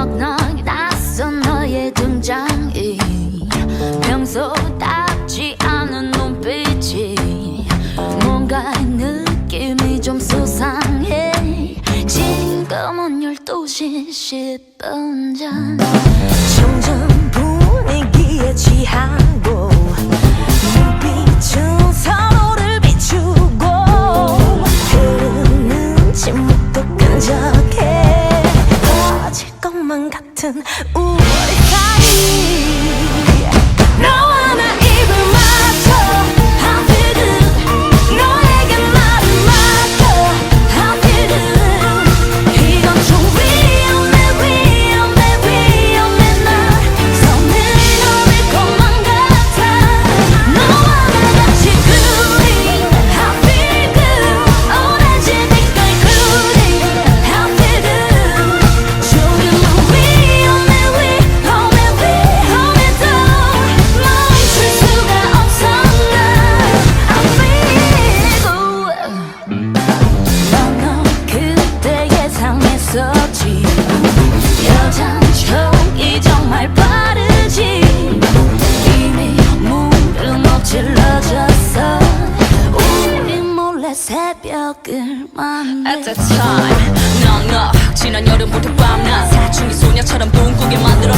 넉넉 낯선 너의 등장이. 평소답지 않은 눈빛이 뭔가 느낌이 좀 수상해. 지금은 12시 10분 전. 것만 같은 우월의 사이 No 새벽을 만나 At that time 넉넉 지난 여름부터 밤낮. 사춘기 소녀처럼 뭉꾸게 만들어